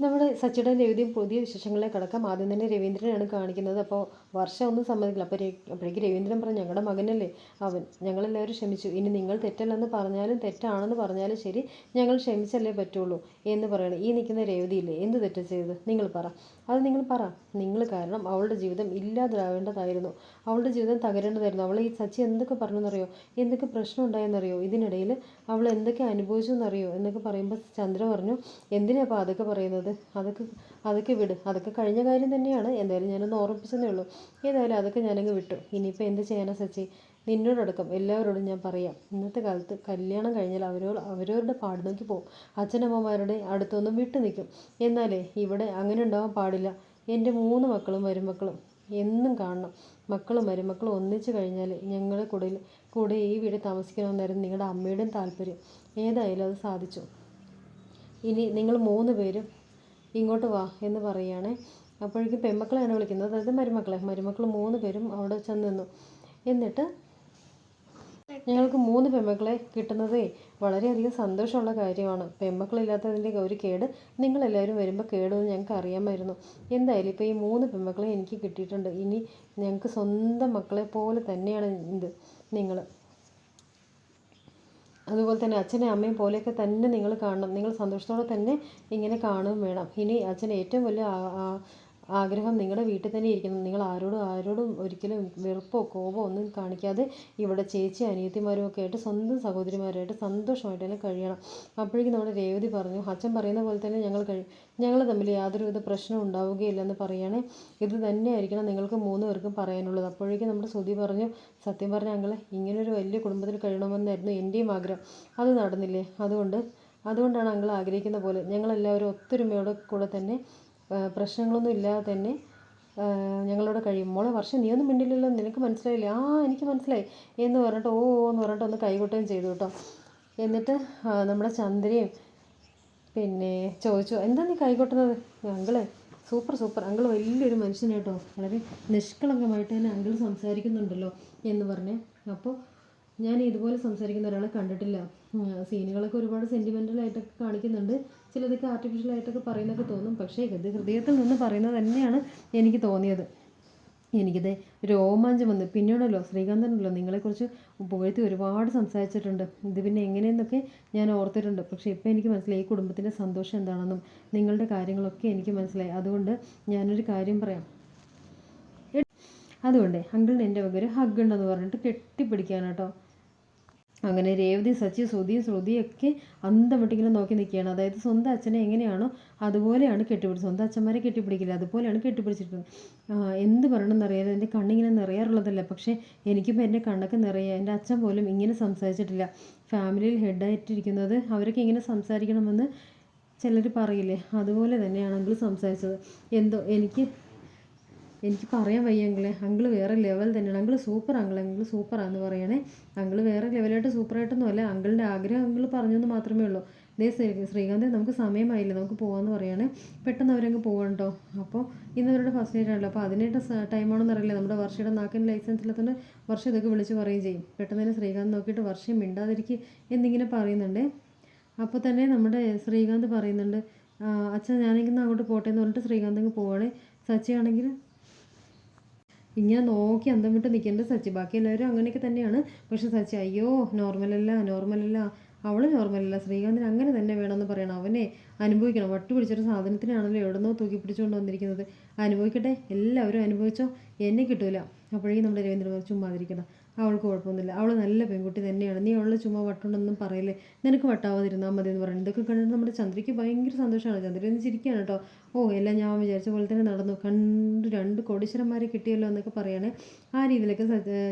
നമ്മുടെ സച്ചിയുടെ രവിതയും പുതിയ വിശേഷങ്ങളെ കടക്കാം. ആദ്യം തന്നെ രവീന്ദ്രനാണ് കാണിക്കുന്നത്. അപ്പോൾ വർഷം ഒന്നും സമ്മതിക്കില്ല. അപ്പോൾ അപ്പോഴേക്ക് രവീന്ദ്രൻ പറഞ്ഞു ഞങ്ങളുടെ മകനല്ലേ അവൻ. ഞങ്ങളെല്ലാവരും ക്ഷമിച്ചു. ഇനി നിങ്ങൾ തെറ്റല്ലെന്ന് പറഞ്ഞാലും തെറ്റാണെന്ന് പറഞ്ഞാലും ശരി. ഞങ്ങൾ ക്ഷമിച്ചല്ലേ പറ്റുള്ളൂ എന്ന് പറയണം. ഈ നിൽക്കുന്ന രേവതിയില്ലേ? എന്ത് തെറ്റ് ചെയ്തത്? നിങ്ങൾ പറ. അത് നിങ്ങൾ പറ. നിങ്ങൾ കാരണം അവളുടെ ജീവിതം ഇല്ലാതാവേണ്ടതായിരുന്നു. അവളുടെ ജീവിതം തകരേണ്ടതായിരുന്നു. അവൾ ഈ സച്ചി എന്തൊക്കെ പറഞ്ഞെന്നറിയോ? എന്തൊക്കെ പ്രശ്നം ഉണ്ടായെന്നറിയോ ഇതിനിടയിൽ അവൾ എന്തൊക്കെ അനുഭവിച്ചു എന്നറിയോ എന്നൊക്കെ പറയുമ്പോൾ ചന്ദ്ര പറഞ്ഞു എന്തിനാ അപ്പോൾ അതൊക്കെ പറയുന്നത്? അതൊക്കെ അതൊക്കെ വിട്. അതൊക്കെ കഴിഞ്ഞ കാര്യം തന്നെയാണ്. എന്തായാലും ഞാനൊന്ന് ഓർമ്മിപ്പിച്ചതേ ഉള്ളൂ. ഏതായാലും അതൊക്കെ ഞാനങ്ങ് വിട്ടു. ഇനിയിപ്പോൾ എന്ത് ചെയ്യാനാ സച്ചി? നിന്നോടടക്കം എല്ലാവരോടും ഞാൻ പറയാം. ഇന്നത്തെ കാലത്ത് കല്യാണം കഴിഞ്ഞാൽ അവരോ അവരവരുടെ പാട് നോക്കി പോകും അച്ഛനമ്മമാരുടെ അടുത്തൊന്നും വിട്ടു നിൽക്കും. എന്നാലേ ഇവിടെ അങ്ങനെ ഉണ്ടാവാൻ പാടില്ല. എന്റെ മൂന്ന് മക്കളും മരുമക്കളും എന്നും കാണണം. മക്കളും മരുമക്കളും ഒന്നിച്ചു കഴിഞ്ഞാൽ ഞങ്ങളുടെ കൂടെ കൂടെ ഈ വീട് താമസിക്കണമെന്നായിരുന്നു നിങ്ങളുടെ അമ്മയുടെയും താല്പര്യം. ഏതായാലും അത് സാധിച്ചു. ഇനി നിങ്ങൾ മൂന്ന് പേരും ഇങ്ങോട്ട് വാ എന്ന് പറയുകയാണ് അപ്പോഴേക്കും പെൺമക്കളെയാണ് വിളിക്കുന്നത്. അതായത് മരുമക്കളെ. മരുമക്കൾ മൂന്ന് പേരും അവിടെ ചെന്ന് നിന്നു. എന്നിട്ട് ഞങ്ങൾക്ക് മൂന്ന് പെൺമക്കളെ കിട്ടുന്നതേ വളരെയധികം സന്തോഷമുള്ള കാര്യമാണ്. പെൺമക്കളില്ലാത്തതിന്റെ ഒരു കേട് നിങ്ങളെല്ലാവരും വരുമ്പോൾ കേടുമെന്ന് ഞങ്ങൾക്ക് അറിയാമായിരുന്നു. എന്തായാലും ഇപ്പോൾ ഈ മൂന്ന് പെൺമക്കളെ എനിക്ക് കിട്ടിയിട്ടുണ്ട്. ഇനി ഞങ്ങൾക്ക് സ്വന്തം മക്കളെ പോലെ തന്നെയാണ് ഇത്. നിങ്ങൾ അതുപോലെ തന്നെ അച്ഛനെ അമ്മയും പോലെയൊക്കെ തന്നെ നിങ്ങൾ കാണണം. നിങ്ങൾ സന്തോഷത്തോടെ തന്നെ ഇങ്ങനെ കാണുകയും വേണം. ഇനി അച്ഛൻ ഏറ്റവും വലിയ ആഗ്രഹം നിങ്ങളുടെ വീട്ടിൽ തന്നെ ഇരിക്കണം. നിങ്ങൾ ആരോടും ആരോടും ഒരിക്കലും വെറുപ്പോ കോപമോ ഒന്നും കാണിക്കാതെ ഇവിടെ ചേച്ചി അനിയത്തിമാരും ഒക്കെ ആയിട്ട് സ്വന്തം സഹോദരിമാരായിട്ട് സന്തോഷമായിട്ട് തന്നെ കഴിയണം. അപ്പോഴേക്കും നമ്മുടെ രേവതി പറഞ്ഞു അച്ഛൻ പറയുന്ന പോലെ തന്നെ ഞങ്ങൾ കഴി ഞങ്ങൾ തമ്മിൽ യാതൊരുവിധ പ്രശ്നവും ഉണ്ടാവുകയില്ലെന്ന് പറയുകയാണെ ഇത് തന്നെയായിരിക്കണം നിങ്ങൾക്ക് മൂന്ന് പേർക്കും പറയാനുള്ളത്. അപ്പോഴേക്കും നമ്മുടെ ശ്രുതി പറഞ്ഞു സത്യം പറഞ്ഞ ഞങ്ങളെ ഇങ്ങനൊരു വലിയ കുടുംബത്തിൽ കഴിയണമെന്നായിരുന്നു എന്റെയും ആഗ്രഹം. അത് നടന്നില്ലേ? അതുകൊണ്ട് അതുകൊണ്ടാണ് അങ്ങൾ ആഗ്രഹിക്കുന്ന പോലെ ഞങ്ങളെല്ലാവരും ഒത്തൊരുമയോടെ കൂടെ തന്നെ പ്രശ്നങ്ങളൊന്നും ഇല്ലാതെ തന്നെ ഞങ്ങളോട് കഴിയും. മോളെ വർഷം നീ ഒന്നും മിണ്ടില്ലല്ലോ നിനക്ക് മനസ്സിലായില്ലേ? ആ എനിക്ക് മനസ്സിലായി. എന്ന് പറഞ്ഞിട്ട് ഓ എന്ന് പറഞ്ഞിട്ട് ഒന്ന് കൈകൊട്ടുകയും ചെയ്തു കേട്ടോ. എന്നിട്ട് നമ്മുടെ ചന്ദ്രയും പിന്നെ ചോദിച്ചു എന്താ നീ കൈകൊട്ടുന്നത്? Uncle super super. അങ്കിൾ വലിയൊരു മനുഷ്യനാട്ടോ വളരെ നിഷ്കളങ്കമായിട്ട് തന്നെ അങ്കിൾ സംസാരിക്കുന്നുണ്ടല്ലോ എന്ന് പറഞ്ഞ്. അപ്പോൾ ഞാൻ ഇതുപോലെ സംസാരിക്കുന്ന ഒരാളെ കണ്ടിട്ടില്ല. സീനുകളൊക്കെ ഒരുപാട് സെന്റിമെന്റലായിട്ടൊക്കെ കാണിക്കുന്നുണ്ട്. ചിലതൊക്കെ ആർട്ടിഫിഷ്യലായിട്ടൊക്കെ പറയുന്നൊക്കെ തോന്നും. പക്ഷേ ഇത് ഹൃദയത്തിൽ നിന്ന് പറയുന്നത് തന്നെയാണ് എനിക്ക് തോന്നിയത്. എനിക്കിത് രോമാഞ്ചം വന്നു. പിന്നീടല്ലോ ശ്രീകാന്തനല്ലോ നിങ്ങളെക്കുറിച്ച് പുകഴ്ത്തി ഒരുപാട് സംസാരിച്ചിട്ടുണ്ട്. ഇത് പിന്നെ എങ്ങനെയെന്നൊക്കെ ഞാൻ ഓർത്തിട്ടുണ്ട്. പക്ഷേ ഇപ്പോൾ എനിക്ക് മനസ്സിലായി ഈ കുടുംബത്തിന്റെ സന്തോഷം എന്താണെന്നും നിങ്ങളുടെ കാര്യങ്ങളൊക്കെ എനിക്ക് മനസ്സിലായി. അതുകൊണ്ട് ഞാനൊരു കാര്യം പറയാം. അതുകൊണ്ട് അങ്കിളിന് എന്റെ വക ഒരു ഹഗ് ഉണ്ടെന്ന് പറഞ്ഞിട്ട് കെട്ടിപ്പിടിക്കാനാട്ടോ. അങ്ങനെ രേവതി സച്ചി ശ്രുതി ശ്രുതിയൊക്കെ അന്തം വിട്ടിങ്ങനെ നോക്കി നിൽക്കുകയാണ്. അതായത് സ്വന്തം അച്ഛനെ എങ്ങനെയാണോ അതുപോലെയാണ് കെട്ടിപ്പിടിച്ചത് സ്വന്തം അച്ഛന്മാരെ കെട്ടിപ്പിടിക്കില്ല അതുപോലെയാണ് കെട്ടിപ്പിടിച്ചിട്ടുള്ളത് എന്ത് പറയണമെന്നറിയാതെ എന്റെ കണ്ണിങ്ങനെ നിറയാറുള്ളതല്ല. പക്ഷേ എനിക്കിപ്പോൾ എന്റെ കണ്ണൊക്കെ നിറയുക എന്റെ അച്ഛൻ പോലും ഇങ്ങനെ സംസാരിച്ചിട്ടില്ല. ഫാമിലിയിൽ ഹെഡായിട്ടിരിക്കുന്നത് അവരൊക്കെ ഇങ്ങനെ സംസാരിക്കണമെന്ന് ചിലർ പറയില്ലേ? അതുപോലെ തന്നെയാണ് സംസാരിച്ചത്. എന്തോ എനിക്ക് എനിക്ക് പറയാൻ വയ്യ അങ്കിളെ. അങ്കിൾ വേറെ ലെവൽ തന്നെയാണ്. അങ്കിൾ സൂപ്പർ അങ്കിൾ അങ്കിൾ സൂപ്പറാന്ന് പറയണേ. അങ്കിൾ വേറെ ലെവലായിട്ട് സൂപ്പറായിട്ടൊന്നും അല്ല. അങ്കിളിന്റെ ആഗ്രഹം അങ്കിൾ പറഞ്ഞു എന്ന് മാത്രമേ ഉള്ളൂ. ദേ ശ്രീകാന്ത് നമുക്ക് സമയമായില്ല? നമുക്ക് പോകാമെന്ന് പറയാണ്. പെട്ടെന്ന് അവരങ്ങ് പോകണ്ടോ അപ്പോൾ ഇന്ന് അവരുടെ ഫസ്റ്റ് നൈറ്റ് ആണല്ലോ. അപ്പോൾ അതിനായിട്ട് ടൈമാണെന്ന് അറിയില്ല. നമ്മുടെ വർഷയുടെ നാക്കിന് ലൈസൻസ് ഇല്ലാത്തതുകൊണ്ട് വർഷം ഇതൊക്കെ വിളിച്ച് പറയുകയും ചെയ്യും. പെട്ടെന്ന് തന്നെ ശ്രീകാന്ത് നോക്കിയിട്ട് വർഷം മിണ്ടാതിരിക്കുക എന്നിങ്ങനെ പറയുന്നുണ്ട്. അപ്പോൾ തന്നെ നമ്മുടെ ശ്രീകാന്ത് പറയുന്നുണ്ട് അച്ഛൻ ഞാനിങ്ങനെ അങ്ങോട്ട് പോട്ടെ എന്ന് പറഞ്ഞിട്ട് ശ്രീകാന്ത് അങ്ങ് പോവാണ്. സച്ചി സച്ചിയാണെങ്കിൽ ഇങ്ങനെ നോക്കി അന്തം വിട്ട് നിൽക്കേണ്ടത് സച്ചി. ബാക്കി എല്ലാവരും അങ്ങനെയൊക്കെ തന്നെയാണ്. പക്ഷെ സച്ചി അയ്യോ നോർമലല്ല നോർമലല്ല. അവൾ നോർമലല്ല. ശ്രീകാന്തിന് അങ്ങനെ തന്നെ വേണമെന്ന് പറയണം. അവനെ അനുഭവിക്കണം. വട്ടു പിടിച്ചൊരു സാധനത്തിനാണല്ലോ എവിടുന്നോ തൂക്കി പിടിച്ചുകൊണ്ട് വന്നിരിക്കുന്നത്. അനുഭവിക്കട്ടെ. എല്ലാവരും അനുഭവിച്ചോ. എന്നെ കിട്ടൂല. അപ്പോഴേക്കും നമ്മുടെ രവീന്ദ്രൻ ചുമ്മാതിരിക്കണം അവൾക്ക് കുഴപ്പമൊന്നുമില്ല. അവൾ നല്ല പെൺകുട്ടി തന്നെയാണ്. നീ അവളെ ചുമ്മാ വട്ടുണ്ടെന്നും പറയില്ലേ? നിനക്ക് വട്ടാവാതിരുന്നാൽ മതി എന്ന് പറയുന്നത്. ഇതൊക്കെ കണ്ടിട്ട് നമ്മുടെ ചന്ദ്രയ്ക്ക് ഭയങ്കര സന്തോഷമാണ്. ചന്ദ്ര ഒന്ന് ചിരിക്കുകയാണ് കേട്ടോ. ഓ എല്ലാം ഞാൻ വിചാരിച്ച പോലെ തന്നെ നടന്നു. കണ്ട് രണ്ട് കോടീശ്വരന്മാരെ കിട്ടിയല്ലോ എന്നൊക്കെ പറയുകയാണ് ആ രീതിയിലൊക്കെ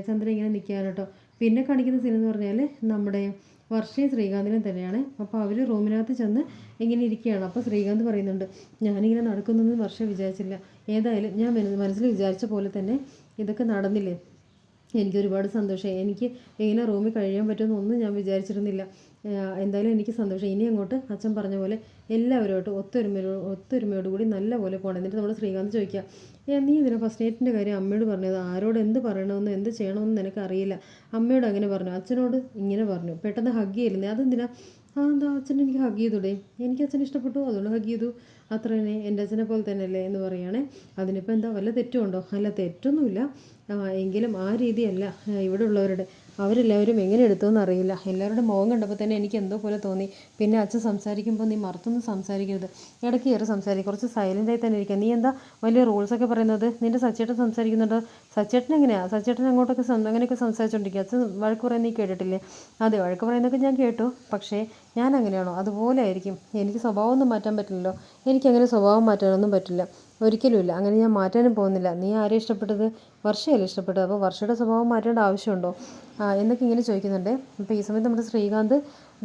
ചന്ദ്ര ഇങ്ങനെ നിൽക്കുകയാണ് കേട്ടോ. പിന്നെ കാണിക്കുന്ന സീൻ എന്ന് പറഞ്ഞാൽ നമ്മുടെ വർഷയും ശ്രീകാന്തിനും തന്നെയാണ്. അപ്പോൾ അവർ റൂമിനകത്ത് ചെന്ന് ഇങ്ങനെ ഇരിക്കുകയാണ്. അപ്പോൾ ശ്രീകാന്ത് പറയുന്നുണ്ട് ഞാനിങ്ങനെ നടക്കുന്നതെന്ന് വർഷം വിചാരിച്ചില്ല. ഏതായാലും ഞാൻ മനസ്സിൽ വിചാരിച്ച പോലെ തന്നെ ഇതൊക്കെ നടന്നില്ലേ? എനിക്ക് ഒരുപാട് സന്തോഷമായി എനിക്ക് ഇങ്ങനെ റൂമിൽ കഴിയാൻ പറ്റുമെന്നൊന്നും ഞാൻ വിചാരിച്ചിരുന്നില്ല. എന്തായാലും എനിക്ക് സന്തോഷം. ഇനി അങ്ങോട്ട് അച്ഛൻ പറഞ്ഞ പോലെ എല്ലാവരുമായിട്ട് ഒത്തൊരുമയോ ഒത്തൊരുമയോട് കൂടി നല്ല പോലെ പോകണം എന്നിട്ട് നമ്മൾ ശ്രീകാന്ത് ചോദിക്കുക നീ ഇതിനെ ഫസ്റ്റ് നൈറ്റിന്റെ കാര്യം അമ്മയോട് പറഞ്ഞത്? ആരോട് എന്ത് പറയണമെന്ന് എന്ത് ചെയ്യണമെന്ന് നിനക്ക് അറിയില്ല അമ്മയോട് അങ്ങനെ പറഞ്ഞു. അച്ഛനോട് ഇങ്ങനെ പറഞ്ഞു. പെട്ടെന്ന് ഹഗ് ചെയ്യില്ലേ അതെന്തിനാ? ആ എന്താ അച്ഛൻ എനിക്ക് ഹഗ് ചെയ്തൂടെ? എനിക്ക് അച്ഛൻ ഇഷ്ടപ്പെട്ടു. അതുകൊണ്ട് ഹഗ് ചെയ്തു. അത്ര തന്നെ എന്റെ അച്ഛനെ പോലെ തന്നെയല്ലേ എന്ന് പറയുകയാണെ അതിനിപ്പോൾ എന്താ വല്ല തെറ്റുമുണ്ടോ? അല്ല തെറ്റൊന്നുമില്ല. എങ്കിലും ആ രീതിയല്ല ഇവിടെ ഉള്ളവരുടെ. അവരെല്ലാവരും എങ്ങനെ എടുത്തോന്ന് അറിയില്ല. എല്ലാവരുടെ മുഖം കണ്ടപ്പോൾ തന്നെ എനിക്ക് എന്തോ പോലെ തോന്നി. പിന്നെ അച്ഛൻ സംസാരിക്കുമ്പോൾ നീ മറത്തൊന്നും സംസാരിക്കരുത്. ഇടയ്ക്ക് കയറി സംസാരിക്കും. കുറച്ച് സൈലന്റായി തന്നെ ഇരിക്കുക നീ എന്താ വലിയ റൂൾസൊക്കെ പറയുന്നത്? നിന്റെ സച്ചേട്ടൻ സംസാരിക്കുന്നുണ്ടോ? സച്ചേട്ടൻ എങ്ങനെയാണ് സച്ചേട്ടൻ അങ്ങോട്ടൊക്കെ അങ്ങനെയൊക്കെ സംസാരിച്ചുകൊണ്ടിരിക്കുക അച്ഛൻ വഴക്ക് പറയുന്നത് നീ കേട്ടിട്ടില്ലേ? അതെ വഴക്ക് പറയുന്നതൊക്കെ ഞാൻ കേട്ടു. പക്ഷേ ഞാൻ അങ്ങനെയാണോ അതുപോലെ ആയിരിക്കും എനിക്ക് സ്വഭാവം ഒന്നും മാറ്റാൻ പറ്റില്ലല്ലോ. എനിക്ക് അങ്ങനെ സ്വഭാവം മാറ്റാനൊന്നും പറ്റില്ല. ഒരിക്കലുമില്ല. അങ്ങനെ ഞാൻ മാറ്റാനും പോകുന്നില്ല. നീ ആരെയും ഇഷ്ടപ്പെട്ടത്? വർഷയല്ലേ ഇഷ്ടപ്പെട്ടത്. അപ്പോൾ വർഷയുടെ സ്വഭാവം മാറ്റേണ്ട ആവശ്യമുണ്ടോ? എന്നൊക്കെ ഇങ്ങനെ ചോദിക്കുന്നുണ്ട്. അപ്പോൾ ഈ സമയത്ത് നമ്മുടെ ശ്രീകാന്ത്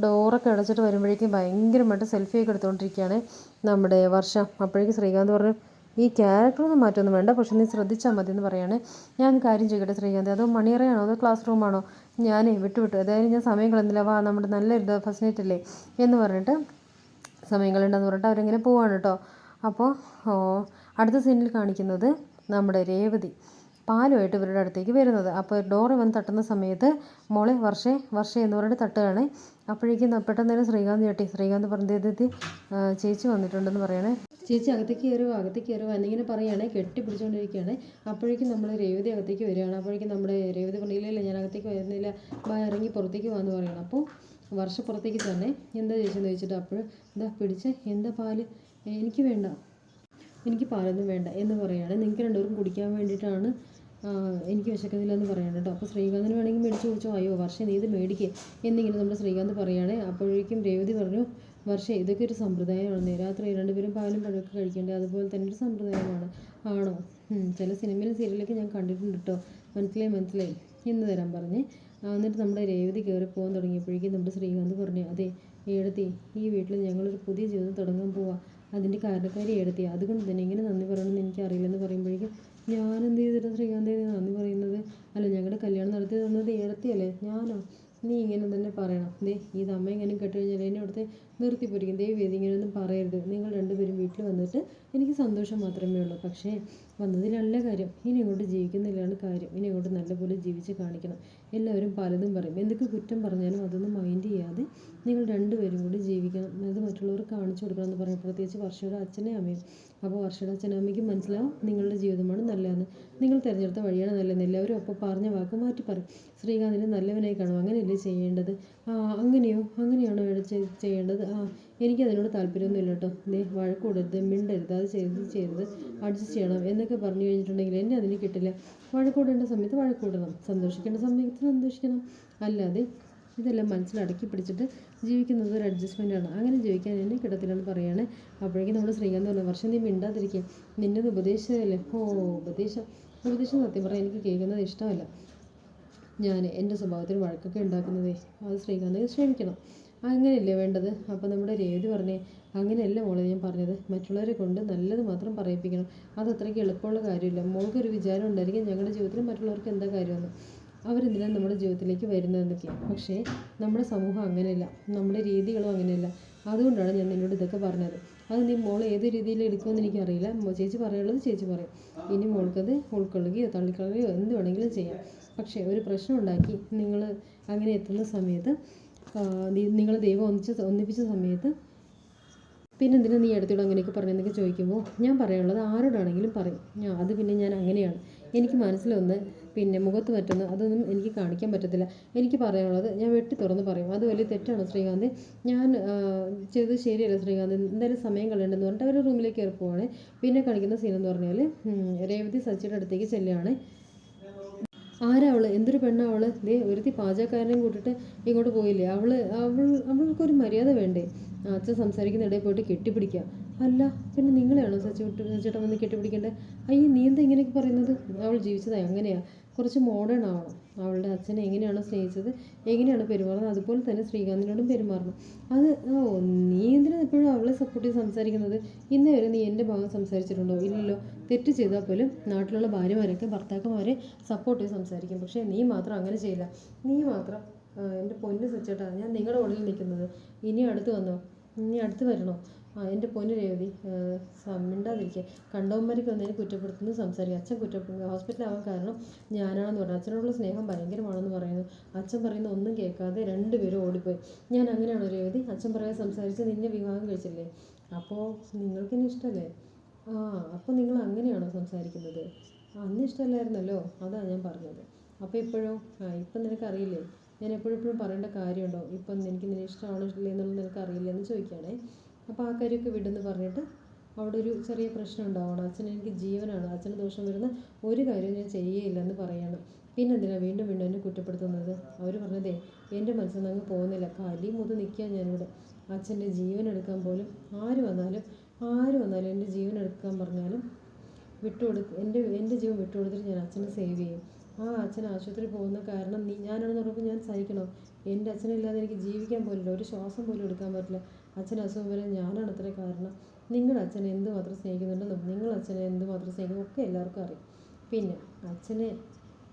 ഡോറൊക്കെ അടച്ചിട്ട് വരുമ്പോഴേക്കും ഭയങ്കരമായിട്ട് സെൽഫിയൊക്കെ എടുത്തുകൊണ്ടിരിക്കുകയാണ് നമ്മുടെ വർഷ. അപ്പോഴേക്കും ശ്രീകാന്ത് പറഞ്ഞു ഈ ക്യാരക്ടറൊന്നും മാറ്റമൊന്നും വേണ്ട. പക്ഷെ നീ ശ്രദ്ധിച്ചാൽ മതി എന്ന് പറയാണ്. ഞാൻ കാര്യം ചെയ്യട്ടെ ശ്രീകാന്ത്? അതോ മണിയറയാണോ അതോ ക്ലാസ് റൂമാണോ ഞാനേ വിട്ടു അതായത് ഞാൻ സമയം കളഞ്ഞില്ല വാ നമ്മുടെ നല്ല ഇത് ഫസ്റ്റ് അല്ലേ? എന്ന് പറഞ്ഞിട്ട് സമയം കളയണ്ടെന്ന് പറഞ്ഞിട്ട് അവരിങ്ങനെ പോവാണ് കേട്ടോ. അപ്പോൾ അടുത്ത സീനിൽ കാണിക്കുന്നത് നമ്മുടെ രേവതി പാലുമായിട്ട് ഇവരുടെ അടുത്തേക്ക് വരുന്നത്. അപ്പോൾ ഡോറ് വന്ന് തട്ടുന്ന സമയത്ത് മോളെ വർഷേ വർഷേ എന്ന് പറഞ്ഞിട്ട് തട്ടുകയാണ്. അപ്പോഴേക്കും പെട്ടെന്ന് തന്നെ ശ്രീകാന്ത് ചേട്ടി ശ്രീകാന്ത് പറഞ്ഞത് ചേച്ചി വന്നിട്ടുണ്ടെന്ന് പറയണേ. ചേച്ചി അകത്തേക്ക് കയറുക അകത്തേക്ക് കയറുക എന്നിങ്ങനെ പറയുകയാണ്. കെട്ടിപ്പിടിച്ചുകൊണ്ടിരിക്കുകയാണ്. അപ്പോഴേക്കും നമ്മൾ രേവതി അകത്തേക്ക് വരികയാണ്. അപ്പോഴേക്കും നമ്മുടെ രേവതി പറഞ്ഞില്ല ഞാൻ അകത്തേക്ക് വരുന്നില്ല. ഇറങ്ങി പുറത്തേക്ക് വന്ന് പറയണം അപ്പോൾ വർഷ പുറത്തേക്ക് തന്നെ എന്താ ചേച്ചി ചോദിച്ചിട്ട് അപ്പോൾ എന്താ പിടിച്ച്? എന്താ പാൽ? എനിക്ക് വേണ്ട. എനിക്ക് പാലൊന്നും വേണ്ട എന്ന് പറയുകയാണ്. നിങ്ങൾക്ക് രണ്ടുപേരും കുടിക്കാൻ വേണ്ടിയിട്ടാണ് എനിക്ക് വിശക്കുന്നില്ല എന്ന് പറയണം കേട്ടോ. അപ്പോൾ ശ്രീകാന്തിന് വേണമെങ്കിൽ മേടിച്ച് കുടിച്ചോ. അയ്യോ വർഷം നീ ഇത് മേടിക്കേ എന്നിങ്ങനെ നമ്മുടെ ശ്രീകാന്ത് പറയുകയാണ്. അപ്പോഴേക്കും രേവതി പറഞ്ഞു വർഷ ഇതൊക്കെ ഒരു സമ്പ്രദായമാണ്. രാത്രി രണ്ടുപേരും പാലും പഴമൊക്കെ കഴിക്കേണ്ടത് അതുപോലെ തന്നെ ഒരു സമ്പ്രദായമാണ്. ആണോ? ചില സിനിമയിലും സീരിയലൊക്കെ ഞാൻ കണ്ടിട്ടുണ്ട് കേട്ടോ മനസ്സിലായി മനസ്സിലായി. എന്ന് തരാൻ പറഞ്ഞ്. എന്നിട്ട് നമ്മുടെ രേവതി കയറി പോകാൻ തുടങ്ങിയപ്പോഴേക്കും നമ്മുടെ ശ്രീകാന്ത് പറഞ്ഞു അതെ ഏടത്തി ഈ വീട്ടിൽ ഞങ്ങളൊരു പുതിയ ജീവിതം തുടങ്ങാൻ പോവാ. അതിന്റെ കാരണക്കാരി ഏടത്തി. അതുകൊണ്ട് തന്നെ ഇങ്ങനെ നന്ദി പറയണമെന്ന് എനിക്ക് അറിയില്ലെന്ന് പറയുമ്പോഴേക്കും ഞാൻ എന്ത് ചെയ്തിട്ട് ശ്രീകാന്ത് നന്ദി പറയുന്നത്? അല്ല ഞങ്ങളുടെ കല്യാണം നടത്തി തന്നത് ഏടത്തിയല്ലേ? ഞാനോ? നീ ഇങ്ങനെ തന്നെ പറയണം. ദേ ഇത് അമ്മ ഇങ്ങനെ കേട്ട് കഴിഞ്ഞാൽ എന്നെ അവിടുത്തെ നിർത്തിപ്പൊരിക്കും ദൈവം ഇത് ഇങ്ങനെയൊന്നും പറയരുത്. നിങ്ങൾ രണ്ടുപേരും വീട്ടിൽ വന്നിട്ട് എനിക്ക് സന്തോഷം മാത്രമേ ഉള്ളൂ. പക്ഷേ വന്നതിലല്ല കാര്യം. ഇനി അങ്ങോട്ട് ജീവിക്കുന്നില്ലാണ് കാര്യം. ഇനി അങ്ങോട്ട് നല്ലപോലെ ജീവിച്ച് കാണിക്കണം. എല്ലാവരും പലതും പറയും. എന്തൊക്കെ കുറ്റം പറഞ്ഞാലും അതൊന്നും മൈൻഡ് ചെയ്യാതെ നിങ്ങൾ രണ്ടുപേരും കൂടി ജീവിക്കണം. അത് മറ്റുള്ളവർ കാണിച്ചു കൊടുക്കണം എന്ന് പറയും പ്രത്യേകിച്ച് വർഷയുടെ അച്ഛനെ അമ്മയും. അപ്പോൾ വർഷയുടെ അച്ഛനും അമ്മയ്ക്ക് മനസ്സിലാവും നിങ്ങളുടെ ജീവിതമാണ് നല്ലതെന്ന്. നിങ്ങൾ തിരഞ്ഞെടുത്ത വഴിയാണ് നല്ലതെന്ന്. എല്ലാവരും അപ്പോൾ പറഞ്ഞ വാക്ക് മാറ്റി പറയും. ശ്രീകാന്തിനെ നല്ലവനായി കാണും. അങ്ങനെയല്ലേ ചെയ്യേണ്ടത്? അങ്ങനെയോ? അങ്ങനെയാണോ ചെയ്യേണ്ടത്? ആ താല്പര്യമൊന്നും ഇല്ല കേട്ടോ നീ വഴക്കൂടരുത് മിണ്ടരുത് അത് ചെയ്ത് ചെയ്യരുത് അഡ്ജസ്റ്റ് ചെയ്യണം എന്നൊക്കെ പറഞ്ഞു കഴിഞ്ഞിട്ടുണ്ടെങ്കിൽ എന്നെ അതിന് കിട്ടില്ല. വഴക്കൂടേണ്ട സമയത്ത് വഴക്കൂടണം സന്തോഷിക്കേണ്ട സമയത്ത് സന്തോഷിക്കണം. അല്ലാതെ ഇതെല്ലാം മനസ്സിലടക്കി പിടിച്ചിട്ട് ജീവിക്കുന്നത് ഒരു അഡ്ജസ്റ്റ്മെന്റാണ് അങ്ങനെ ജീവിക്കാൻ എന്നെ കിട്ടത്തില്ലെന്ന് പറയുകയാണ് അപ്പോഴേക്കും നമ്മൾ ശ്രീകാന്ത് പറഞ്ഞു വർഷം നീ മിണ്ടാതിരിക്കുക നിന്നത് ഉപദേശമല്ലേ ഓ ഉപദേശം. ഉപദേശം സത്യം പറയാൻ എനിക്ക് കേൾക്കുന്നത് ഇഷ്ടമല്ല. ഞാൻ എന്റെ സ്വഭാവത്തിൽ വഴക്കൊക്കെ ഉണ്ടാക്കുന്നതേ. അത് ശ്രീകാന്ത് ക്ഷമിക്കണം അങ്ങനെയല്ലേ വേണ്ടത്? അപ്പോൾ നമ്മുടെ രേവതി പറഞ്ഞേ അങ്ങനെയല്ല മോളെ ഞാൻ പറഞ്ഞത്. മറ്റുള്ളവരെ കൊണ്ട് നല്ലത് മാത്രം പറയിപ്പിക്കണം. അത് അത്രയ്ക്ക് എളുപ്പമുള്ള കാര്യമില്ല. മോൾക്കൊരു വിചാരം ഉണ്ടായിരിക്കും ഞങ്ങളുടെ ജീവിതത്തിൽ മറ്റുള്ളവർക്ക് എന്താ കാര്യമെന്ന്. അവരെന്തിനാണ് നമ്മുടെ ജീവിതത്തിലേക്ക് വരുന്നതെന്നൊക്കെ പക്ഷേ നമ്മുടെ സമൂഹം അങ്ങനെയല്ല. നമ്മുടെ രീതികളും അങ്ങനെയല്ല. അതുകൊണ്ടാണ് ഞാൻ നിന്നോട് ഇതൊക്കെ പറഞ്ഞത്. അത് നീ മോൾ ഏത് രീതിയിൽ എടുക്കുമെന്ന് എനിക്കറിയില്ല ചേച്ചി പറയുള്ളത് ചേച്ചി പറയും. ഇനി മോൾക്കത് ഉൾക്കൊള്ളുകയോ തള്ളിക്കളയുകയോ എന്ത് വേണമെങ്കിലും ചെയ്യാം. പക്ഷേ ഒരു പ്രശ്നം ഉണ്ടാക്കി നിങ്ങൾ അങ്ങനെ എത്തുന്ന സമയത്ത് നിങ്ങൾ ദൈവം ഒന്നിച്ച് ഒന്നിപ്പിച്ച സമയത്ത് പിന്നെ എന്തിനാ നീ എടുത്തിടും അങ്ങനെയൊക്കെ പറഞ്ഞെന്നൊക്കെ ചോദിക്കുമ്പോൾ ഞാൻ പറയാനുള്ളത് ആരോടാണെങ്കിലും പറയും. അത് പിന്നെ ഞാൻ അങ്ങനെയാണ്. എനിക്ക് മനസ്സിലൊന്ന് പിന്നെ മുഖത്ത് പറ്റുന്ന അതൊന്നും എനിക്ക് കാണിക്കാൻ പറ്റത്തില്ല. എനിക്ക് പറയാനുള്ളത് ഞാൻ വെട്ടി തുറന്ന് പറയും. അത് വലിയ തെറ്റാണ് ശ്രീകാന്ത്. ഞാൻ ചെയ്തത് ശരിയല്ല ശ്രീകാന്ത്. എന്തായാലും സമയം കളയണ്ടെന്ന് പറഞ്ഞിട്ട് അവർ റൂമിലേക്ക് കയറി പിന്നെ കാണിക്കുന്ന സീൻ എന്ന് പറഞ്ഞാൽ രേവതി സച്ചിയുടെ അടുത്തേക്ക് ചെല്ലുകയാണ്. ആരാ അവൾ? എന്തൊരു പെണ്ണാ അവൾ? ദേ ഒരുത്തി പാചകക്കാരനെയും കൂട്ടിട്ട് ഇങ്ങോട്ട് പോയില്ലേ? അവൾ അവൾ അവൾക്കൊരു മര്യാദ വേണ്ടേ? അച്ഛൻ സംസാരിക്കുന്ന ഇടയിൽ പോയിട്ട് കെട്ടിപ്പിടിക്കുക അല്ല പിന്നെ നിങ്ങളെയാണോ സച്ചി ചേട്ടൻ വന്ന് കെട്ടിപ്പിടിക്കേണ്ടത്? അയ്യോ നീ എന്താ ഇങ്ങനെയൊക്കെ പറയുന്നത്? അവൾ ജീവിച്ചതാ അങ്ങനെയാ. കുറച്ച് മോഡേൺ ആവണം. അവളുടെ അച്ഛനെ എങ്ങനെയാണോ സ്നേഹിച്ചത് എങ്ങനെയാണ് പെരുമാറുന്നത് അതുപോലെ തന്നെ ശ്രീകാന്തിനോടും പെരുമാറണം. അത് ഓ നീ എന്തിനാണ് എപ്പോഴും അവളെ സപ്പോർട്ട് ചെയ്ത് സംസാരിക്കുന്നത്? ഇന്നേ വരെ നീ എന്റെ ഭാഗം സംസാരിച്ചിട്ടുണ്ടോ? ഇല്ലല്ലോ. തെറ്റ് ചെയ്താൽ പോലും നാട്ടിലുള്ള ഭാര്യമാരൊക്കെ ഭർത്താക്കന്മാരെ സപ്പോർട്ട് ചെയ്ത് സംസാരിക്കും. പക്ഷേ നീ മാത്രം അങ്ങനെ ചെയ്യില്ല. നീ മാത്രം എന്റെ പൊന്ന് സച്ചേട്ടാ ഞാൻ നിങ്ങളുടെ ഉള്ളിൽ നിൽക്കുന്നത്. ഇനി അടുത്ത് വന്നോ? ഇനി അടുത്ത് വരണോ? എന്റെ പൊന്നു രേവതി മിണ്ടാതിരിക്കുക കണ്ടവന്മാർക്ക് വന്നതിന് കുറ്റപ്പെടുത്തുന്നു സംസാരിക്കുക അച്ഛൻ കുറ്റപ്പെടുന്നു ഹോസ്പിറ്റലാവാൻ കാരണം ഞാനാണെന്ന് പറഞ്ഞു. അച്ഛനോടുള്ള സ്നേഹം ഭയങ്കരമാണെന്ന് പറയുന്നു. അച്ഛൻ പറയുന്ന ഒന്നും കേൾക്കാതെ രണ്ടുപേരും ഓടിപ്പോയി. ഞാൻ അങ്ങനെയാണോ രേവതി? അച്ഛൻ പറയാൻ സംസാരിച്ച് നിന്നെ വിവാഹം കഴിച്ചില്ലേ? അപ്പോൾ നിങ്ങൾക്കെന്നെ ഇഷ്ടമല്ലേ ആ അപ്പോൾ നിങ്ങൾ അങ്ങനെയാണോ സംസാരിക്കുന്നത്? അന്ന് ഇഷ്ടമല്ലായിരുന്നല്ലോ. അതാണ് ഞാൻ പറഞ്ഞത്. അപ്പോൾ ഇപ്പോഴോ ആ ഇപ്പം നിനക്കറിയില്ലേ? ഞാൻ എപ്പോഴെപ്പോഴും എപ്പോഴും പറയേണ്ട കാര്യമുണ്ടോ? ഇപ്പം എനിക്ക് നിന്നെ ഇഷ്ടമാണോ ഇല്ലേ എന്നുള്ളത് നിനക്ക് അറിയില്ല എന്ന് ചോദിക്കുകയാണേ. അപ്പോൾ ആ കാര്യമൊക്കെ വിടെന്ന് പറഞ്ഞിട്ട് അവിടെ ഒരു ചെറിയ പ്രശ്നം ഉണ്ടാവണം അച്ഛൻ എനിക്ക് ജീവനാണ്. അച്ഛന് ദോഷം വരുന്ന ഒരു കാര്യവും ഞാൻ ചെയ്യുകയില്ല എന്ന് പറയാണ്. പിന്നെ എന്തിനാണ് വീണ്ടും വീണ്ടും എന്നെ കുറ്റപ്പെടുത്തുന്നത്? അവർ പറഞ്ഞതേ എന്റെ മനസ്സിൽ നിന്ന് അങ്ങ് പോകുന്നില്ല. കലി മുതൽ നിൽക്കുക ഞാനിവിടെ. അച്ഛന്റെ ജീവൻ എടുക്കാൻ പോലും ആര് വന്നാലും ആര് വന്നാലും എന്റെ ജീവൻ എടുക്കാൻ പറഞ്ഞാലും വിട്ടുകൊടുക്ക എന്റെ എന്റെ ജീവൻ വിട്ടുകൊടുത്തിട്ട് ഞാൻ അച്ഛനെ സേവ് ചെയ്യും. ആ അച്ഛൻ ആശുപത്രി പോകുന്ന കാരണം നീ ഞാനാണെന്ന് പറയുമ്പോൾ ഞാൻ സഹിക്കണോ? എന്റെ അച്ഛനില്ലാതെ എനിക്ക് ജീവിക്കാൻ പോലില്ല. ഒരു ശ്വാസം പോലും എടുക്കാൻ പറ്റില്ല. അച്ഛൻ അസുഖം വരാൻ ഞാനാണ് അത്ര കാരണം. നിങ്ങളുടെ അച്ഛനെ എന്തുമാത്രം സ്നേഹിക്കുന്നുണ്ടെന്നും നിങ്ങൾ അച്ഛനെ എന്തുമാത്രം സ്നേഹിക്കുന്നു ഒക്കെ എല്ലാവർക്കും അറിയാം. പിന്നെ അച്ഛനെ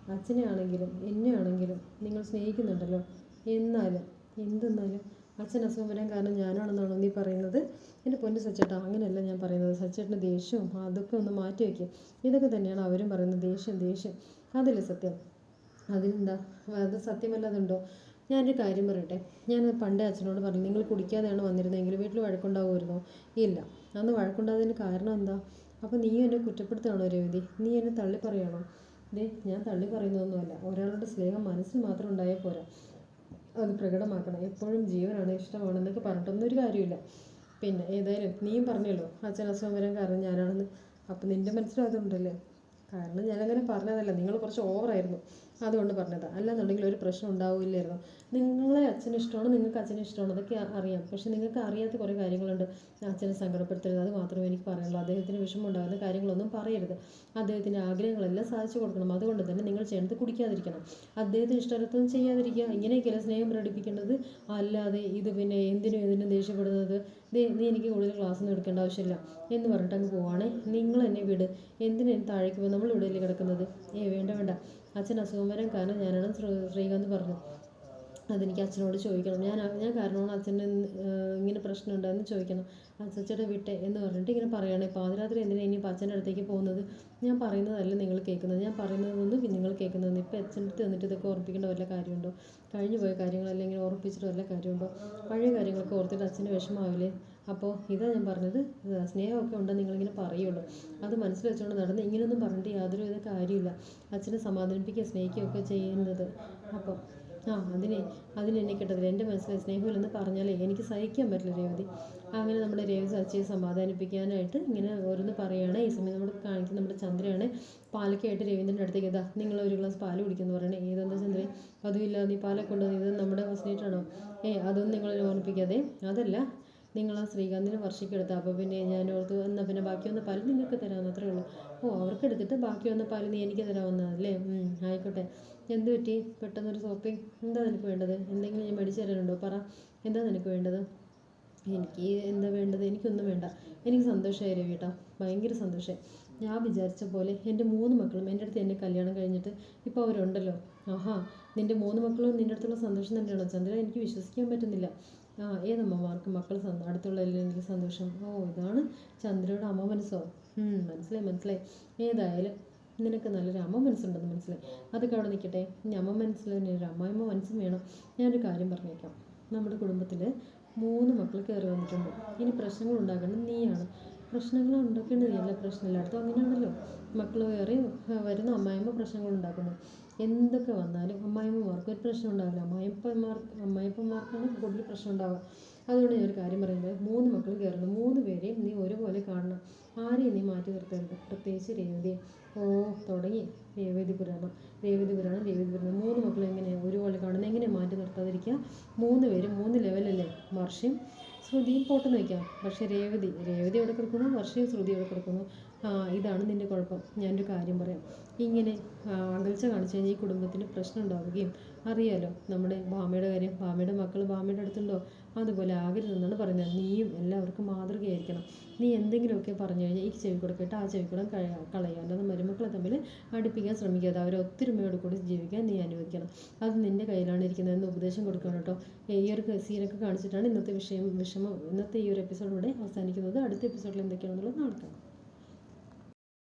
അച്ഛനെ ആണെങ്കിലും എന്നെ ആണെങ്കിലും നിങ്ങൾ സ്നേഹിക്കുന്നുണ്ടല്ലോ. എന്നാലും എന്തെന്നാലും അച്ഛൻ അസുഖം വരാൻ കാരണം ഞാനാണെന്നാണോ നീ പറയുന്നത്? എന്റെ പൊന്നു സച്ചേട്ടാ അങ്ങനെയല്ല ഞാൻ പറയുന്നത്. സച്ചേട്ടന്റെ ദേഷ്യവും അതൊക്കെ ഒന്ന് മാറ്റി വയ്ക്കുക ഇതൊക്കെ തന്നെയാണ് അവരും പറയുന്നത്. ദേഷ്യം ദേഷ്യം. അതല്ലേ സത്യം. അതിനെന്താ അത് സത്യമല്ലാതുണ്ടോ ഞാനൊരു കാര്യം പറയട്ടെ? ഞാൻ പണ്ട് അച്ഛനോട് പറഞ്ഞു നിങ്ങൾ കുടിക്കാതെയാണ് വന്നിരുന്നതെങ്കിൽ വീട്ടിൽ വഴക്കുണ്ടാവുമായിരുന്നോ? ഇല്ല. അന്ന് വഴക്കുണ്ടാകുന്നതിന് കാരണം എന്താ? അപ്പോൾ നീ എന്നെ കുറ്റപ്പെടുത്തുകയാണോ രവതി? നീ എന്നെ തള്ളി പറയുകയാണോ ദേ ഞാൻ തള്ളി പറയുന്നതൊന്നുമല്ല. ഒരാളുടെ സ്നേഹം മനസ്സിൽ മാത്രം ഉണ്ടായാൽ പോരാ. അത് പ്രകടമാക്കണം. എപ്പോഴും ജീവനാണ് ഇഷ്ടമാണെന്നൊക്കെ പറഞ്ഞിട്ടൊന്നും ഒരു കാര്യമില്ല. പിന്നെ ഏതായാലും നീയും പറഞ്ഞല്ലോ അച്ഛൻ അസുഖം വരാൻ കാരണം ഞാനാണെന്ന്. അപ്പം നിന്റെ മനസ്സിലും അതുണ്ടല്ലേ? കാരണം ഞാനങ്ങനെ പറഞ്ഞതല്ല. നിങ്ങൾ കുറച്ച് ഓവറായിരുന്നു അതുകൊണ്ട് പറഞ്ഞതാണ് അല്ലാന്നുണ്ടെങ്കിൽ ഒരു പ്രശ്നം ഉണ്ടാവില്ലായിരുന്നു. നിങ്ങളെ അച്ഛന് ഇഷ്ടമാണ്? നിങ്ങൾക്ക് അച്ഛനെ ഇഷ്ടമാണ്? അതൊക്കെ അറിയാം. പക്ഷെ നിങ്ങൾക്ക് അറിയാത്ത കുറേ കാര്യങ്ങളുണ്ട് അച്ഛനെ സങ്കടപ്പെടുത്തരുത്. അത് മാത്രമേ എനിക്ക് പറയാനുള്ളൂ. അദ്ദേഹത്തിന് വിഷമം ഉണ്ടാകുന്ന കാര്യങ്ങളൊന്നും പറയരുത്. അദ്ദേഹത്തിന്റെ ആഗ്രഹങ്ങളെല്ലാം സാധിച്ചു കൊടുക്കണം. അതുകൊണ്ട് തന്നെ നിങ്ങൾ ചെയ്യേണ്ടത് കുടിക്കാതിരിക്കണം. അദ്ദേഹത്തിന് ഇഷ്ടമല്ലാത്തതും ചെയ്യാതിരിക്കുക. ഇങ്ങനെയൊക്കെയല്ല സ്നേഹം പ്രകടിപ്പിക്കേണ്ടത്? അല്ലാതെ ഇത് പിന്നെ എന്തിനും എന്തിനും ദേഷ്യപ്പെടുന്നത്? നീ എനിക്ക് കൂടുതൽ ക്ലാസ് ഒന്നും എടുക്കേണ്ട ആവശ്യമില്ല എന്ന് പറഞ്ഞിട്ട് അങ്ങ് പോവാണേ. നിങ്ങൾ എന്നെ വിട്. എന്തിനും താഴേക്ക് പോകും നമ്മൾ ഇവിടെയല്ലേ കിടക്കുന്നത്? ഏ വേണ്ട വേണ്ട. അച്ഛൻ അസുഖം വരാൻ കാരണം ഞാനാണ് ശ്രീകാന്ത് പറഞ്ഞു അതെനിക്ക് അച്ഛനോട് ചോദിക്കണം. ഞാൻ ഞാൻ കാരണമാണ് അച്ഛന് ഇങ്ങനെ പ്രശ്നം ഉണ്ടായെന്ന് ചോദിക്കണം. അച്ഛച്ചേട്ടൻ വിട്ടെ എന്ന് പറഞ്ഞിട്ട് ഇങ്ങനെ പറയുകയാണ്. പാതിരാത്രി എന്തിനാണ് ഇനി അച്ഛന്റെ അടുത്തേക്ക് പോകുന്നത്? ഞാൻ പറയുന്നതല്ല നിങ്ങൾ കേൾക്കുന്നത്. ഞാൻ പറയുന്നതൊന്നും നിങ്ങൾ കേൾക്കുന്നത് ഇപ്പോൾ അച്ഛന്റെ അടുത്ത് വന്നിട്ട് ഇതൊക്കെ ഓർപ്പിക്കേണ്ട വല്ല കാര്യമുണ്ടോ? കഴിഞ്ഞു പോയ കാര്യങ്ങൾ അല്ലെങ്കിൽ ഓർപ്പിച്ചിട്ട് വല്ല കാര്യമുണ്ടോ? പഴയ കാര്യങ്ങളൊക്കെ ഓർത്തിട്ട് അച്ഛന് വിഷമാവില്ലേ അപ്പോൾ ഇതാ ഞാൻ പറഞ്ഞത് സ്നേഹമൊക്കെ ഉണ്ടെന്ന് നിങ്ങളിങ്ങനെ പറയുള്ളൂ. അത് മനസ്സിൽ വെച്ചുകൊണ്ട് നടന്ന് ഇങ്ങനെയൊന്നും പറഞ്ഞിട്ട് യാതൊരു വിധ കാര്യമില്ല. അച്ഛനെ സമാധാനിപ്പിക്കുക സ്നേഹിക്കുകയൊക്കെ ചെയ്യുന്നത്. അപ്പോൾ ആ അതിനെ അതിനെന്നെ കിട്ടത്തില്ല. എന്റെ മനസ്സിൽ സ്നേഹമില്ലെന്ന് പറഞ്ഞാലേ എനിക്ക് സഹിക്കാൻ പറ്റില്ല രേവതി. അങ്ങനെ നമ്മുടെ രേവതി അച്ഛയെ സമാധാനിപ്പിക്കാനായിട്ട് ഇങ്ങനെ ഓരോന്ന് പറയുകയാണ് ഈ സമയം നമ്മൾ കാണിക്കുന്ന നമ്മുടെ ചന്ദ്രയാണ്. പാലക്കായിട്ട് രവീന്ദ്രന്റെ അടുത്തേക്ക് ഇതാ നിങ്ങൾ ഒരു ഗ്ലാസ് പാൽ കുടിക്കുന്നു പറയണേ. ഏതെന്താ ചന്ദ്രൻ അതുമില്ല നീ പാലൊക്കെ ഉണ്ടോ ഇത് നമ്മുടെ ഫസ്റ്റിനായിട്ടാണോ ഏ അതൊന്നും നിങ്ങൾ ഓർമ്മിപ്പിക്കാതെ. അതല്ല നിങ്ങൾ ആ ശ്രീകാന്തിന് വർഷയ്ക്ക് അപ്പോൾ പിന്നെ ഞാൻ ഓർത്തു എന്നാൽ പിന്നെ ബാക്കി വന്ന പാൽ നിങ്ങൾക്ക് തരാമെന്ന് അത്രേ ഉള്ളൂ. ഓ അവർക്ക് എടുത്തിട്ട് ബാക്കി വന്ന പാൽ നീ എനിക്ക് തരാമെന്നല്ലേ ആയിക്കോട്ടെ. എന്ത് പറ്റി? പെട്ടെന്നൊരു ഷോപ്പിംഗ് എന്താ നിനക്ക് വേണ്ടത്? എന്തെങ്കിലും ഞാൻ മേടിച്ചു തരാനുണ്ടോ? പറ. എന്താ നിനക്ക് വേണ്ടത്? എനിക്ക് എന്താ വേണ്ടത്? എനിക്കൊന്നും വേണ്ട. എനിക്ക് സന്തോഷമായി രവി കേട്ടോ? ഭയങ്കര സന്തോഷമായി ഞാൻ വിചാരിച്ച പോലെ എന്റെ മൂന്ന് മക്കളും എന്റെ അടുത്ത് എന്നെ കല്യാണം കഴിഞ്ഞിട്ട് ഇപ്പോൾ അവരുണ്ടല്ലോ. ആഹാ നിന്റെ മൂന്ന് മക്കളും നിന്റെ അടുത്തുള്ള സന്തോഷം തന്നെയാണോ? ചന്ദ്ര എനിക്ക് വിശ്വസിക്കാൻ പറ്റുന്നില്ല. ആ ഏതമ്മമാർക്ക് മക്കൾ അടുത്തുള്ള എല്ലാവരും സന്തോഷം? ഓ ഇതാണ് ചന്ദ്രയുടെ അമ്മ മനസ്സോ? മനസ്സിലായി മനസ്സിലായി. ഏതായാലും നിനക്ക് നല്ലൊരു അമ്മ മനസ്സുണ്ടെന്ന് മനസ്സിലായി. അതൊക്കെ അവിടെ നിൽക്കട്ടെ. ഇനി അമ്മ ഒരു അമ്മായിമ്മ മനസ്സും വേണം. ഞാനൊരു കാര്യം പറഞ്ഞേക്കാം. നമ്മുടെ കുടുംബത്തിൽ മൂന്ന് മക്കൾ കയറി വന്നിട്ടുണ്ട്. ഇനി പ്രശ്നങ്ങൾ ഉണ്ടാക്കേണ്ടത് നീയാണ്. പ്രശ്നങ്ങൾ ഉണ്ടാക്കേണ്ടത് എല്ലാ പ്രശ്നം എല്ലായിടത്തും അങ്ങനെയാണല്ലോ മക്കൾ കയറി വരുന്ന അമ്മായിമ്മ പ്രശ്നങ്ങൾ ഉണ്ടാക്കുന്നു. എന്തൊക്കെ വന്നാലും അമ്മായിമ്മമാർക്ക് ഒരു പ്രശ്നം ഉണ്ടാവില്ല. അമ്മായിപ്പന്മാർക്ക് അമ്മായിപ്പന്മാർക്കാണ് കൂടുതൽ പ്രശ്നം ഉണ്ടാവുക. അതുകൊണ്ട് ഞാൻ ഒരു കാര്യം പറയുന്നത്. മൂന്ന് മക്കളും കയറുന്നു. മൂന്ന് പേരെയും നീ ഒരുപോലെ കാണണം. ആരെയും നീ മാറ്റി നിർത്തരുത്. പ്രത്യേകിച്ച് രേവതി ഓ തുടങ്ങി. രേവതി പുരാണം. രേവതി പുരാണം രേവതി പുരാണം. മൂന്ന് മക്കളെ എങ്ങനെയാണ് ഒരുപോലെ കാണുന്നത് എങ്ങനെ മാറ്റി നിർത്താതിരിക്കുക? മൂന്ന് പേരും മൂന്ന് ലെവലല്ലേ? വർഷയും ശ്രുതിയും പോട്ടെന്ന് വയ്ക്കാം. പക്ഷേ രേവതി രേവതി എവിടെ കിടക്കുന്നു? വർഷയും ശ്രുതി എവിടെ കിടക്കുന്നു? ഇതാണ് നിന്റെ കുഴപ്പം. ഞാനൊരു കാര്യം പറയാം. ഇങ്ങനെ അകൽച്ച കാണിച്ചു കഴിഞ്ഞാൽ ഈ കുടുംബത്തിന് പ്രശ്നം ഉണ്ടാവുകയും അറിയാലോ നമ്മുടെ ഭാമയുടെ കാര്യം ഭാമയുടെ മക്കൾ ഭാമയുടെ അടുത്തുണ്ടോ? അതുപോലെ ആകരുതെന്നാണ് പറയുന്നത്. നീയും എല്ലാവർക്കും മാതൃകയായിരിക്കണം. നീ എന്തെങ്കിലുമൊക്കെ പറഞ്ഞു കഴിഞ്ഞാൽ ഈ ചെവി കൂടെ കേട്ട് ആ ചെവി കൂടെ കളയുക മരുമക്കളെ തമ്മിൽ അടുപ്പിക്കാൻ ശ്രമിക്കാതെ അവരെ ഒത്തൊരുമയോട് കൂടി ജീവിക്കാൻ നീ അനുവദിക്കണം. അത് നിന്റെ കയ്യിലാണ് ഇരിക്കുന്നതെന്ന് ഉപദേശം കൊടുക്കണം കേട്ടോ. ഈ ഒരു സീനൊക്കെ കാണിച്ചിട്ടാണ് ഇന്നത്തെ വിഷയം വിഷമം ഇന്നത്തെ ഈ ഒരു എപ്പിസോഡ് ഇവിടെ അവസാനിക്കുന്നത്. അടുത്ത എപ്പിസോഡിൽ എന്തൊക്കെയാണെന്നുള്ളത് നടക്കണം കാണാം.